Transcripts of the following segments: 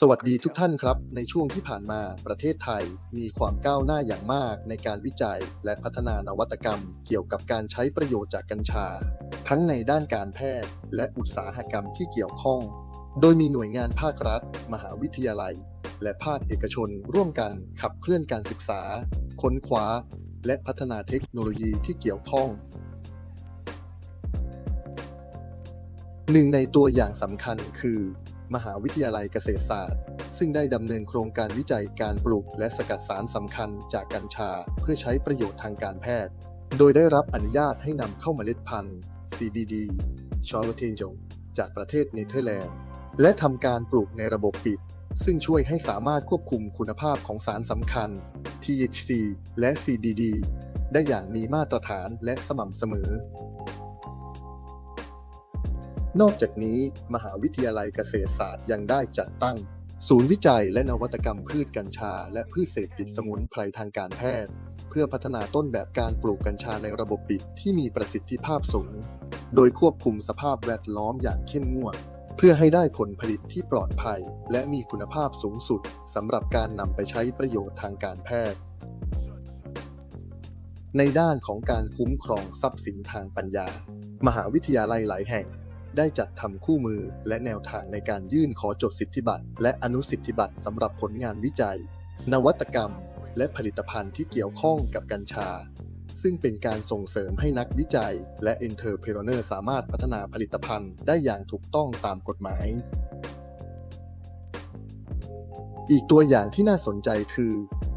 สวัสดีทุกท่านครับ ในช่วงที่ผ่านมาประเทศไทยมีความก้าวหน้าอย่างมากในการวิจัยและพัฒนานวัตกรรม เกี่ยวกับการใช้ประโยชน์จากกัญชา ทั้งในด้านการแพทย์ และอุตสาหกรรมที่เกี่ยวข้อง โดยมีหน่วยงานภาครัฐ มหาวิทยาลัย และภาคเอกชน ร่วมกันขับเคลื่อนการศึกษา ค้นคว้า และพัฒนาเทคโนโลยีที่เกี่ยวข้องหนึ่งในตัวอย่างสำคัญคือ มหาวิทยาลัยเกษตรศาสตร์ ซึ่งได้ดำเนินโครงการวิจัยการปลูกและสกัดสารสำคัญจากกัญชา เพื่อใช้ประโยชน์ทางการแพทย์ โดยได้รับอนุญาตให้นำเข้าเมล็ดพันธุ์ CBD ชอร์เทนจงจากประเทศเนเธอร์แลนด์ และทำการปลูกในระบบปิด ซึ่งช่วยให้สามารถควบคุมคุณภาพของสารสำคัญ THC และ CBD ได้อย่างมีมาตรฐานและสม่ำเสมอ นอกจากนี้มหาวิทยาลัยเกษตรศาสตร์ยังได้จัดตั้ง ศูนย์วิจัยและนวัตกรรมพืชกัญชา และพืชเศรษฐกิจสมุนไพรทางการแพทย์ เพื่อพัฒนาต้นแบบการปลูกกัญชาในระบบปิดที่มีประสิทธิภาพสูง โดยควบคุมสภาพแวดล้อมอย่างเข้มงวด เพื่อให้ได้ผลผลิตที่ปลอดภัย และมีคุณภาพสูงสุดสำหรับการนำไปใช้ประโยชน์ทางการแพทย์ ในด้านของการคุ้มครองทรัพย์สินทางปัญญามหาวิทยาลัยหลายแห่ง ได้จัดทำคู่มือและแนวทางในการยื่นขอจดสิทธิบัตรและอนุสิทธิบัตรสำหรับผลงานวิจัย นวัตกรรม และผลิตภัณฑ์ที่เกี่ยวข้องกับกัญชา ซึ่งเป็นการส่งเสริมให้นักวิจัย และเอนเตอร์เพโรเนอร์สามารถพัฒนาผลิตภัณฑ์ได้อย่างถูกต้องตามกฎหมาย อีกตัวอย่างที่น่าสนใจคือ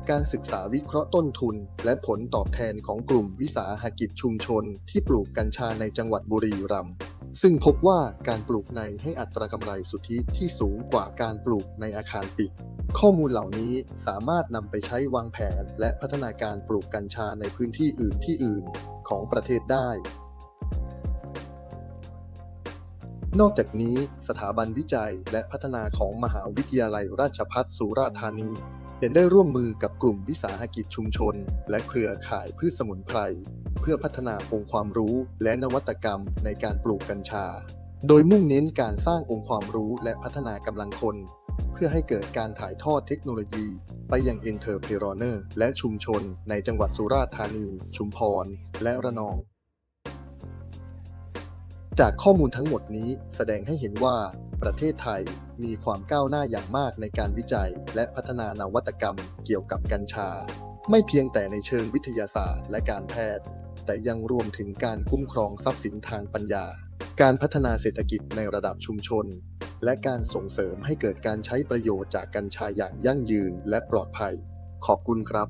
การศึกษาวิเคราะห์ต้นทุน และผลตอบแทนของกลุ่มวิสาหกิจชุมชน ที่ปลูกกัญชาในจังหวัดบุรีรัมย์ ซึ่งพบว่าการปลูกในให้อัตรากำไรสุทธิที่สูงกว่าการปลูกในอาคารปิด ข้อมูลเหล่านี้สามารถนำไปใช้วางแผน และพัฒนาการปลูกกัญชาในพื้นที่อื่นที่อื่นของประเทศได้ นอกจากนี้สถาบันวิจัยและพัฒนาของมหาวิทยาลัยราชภัฏสุราษฎร์ธานี ยังได้ร่วมมือกับกลุ่มวิสาหกิจชุมชน และเครือข่ายพืชสมุนไพร เพื่อพัฒนาองค์ความรู้และนวัตกรรมในการปลูกกัญชา โดยมุ่งเน้นการสร้างองค์ความรู้และพัฒนากำลังคน เพื่อให้เกิดการถ่ายทอดเทคโนโลยี ไปยังเอ็นเตอร์เพรเนอร์และชุมชนในจังหวัดสุราษฎร์ธานี ชุมพร และระนอง จากข้อมูลทั้งหมดนี้แสดงให้เห็นว่าประเทศไทยมีความก้าวหน้าอย่างมากในการวิจัย และพัฒนานวัตกรรมเกี่ยวกับกัญชา ไม่เพียงแต่ในเชิงวิทยาศาสตร์และการแพทย์ แต่ยังรวมถึงการคุ้มครองทรัพย์สินทางปัญญา การพัฒนาเศรษฐกิจในระดับชุมชน และการส่งเสริมให้เกิดการใช้ประโยชน์จากกัญชาอย่างยั่งยืนและปลอดภัย ขอบคุณครับ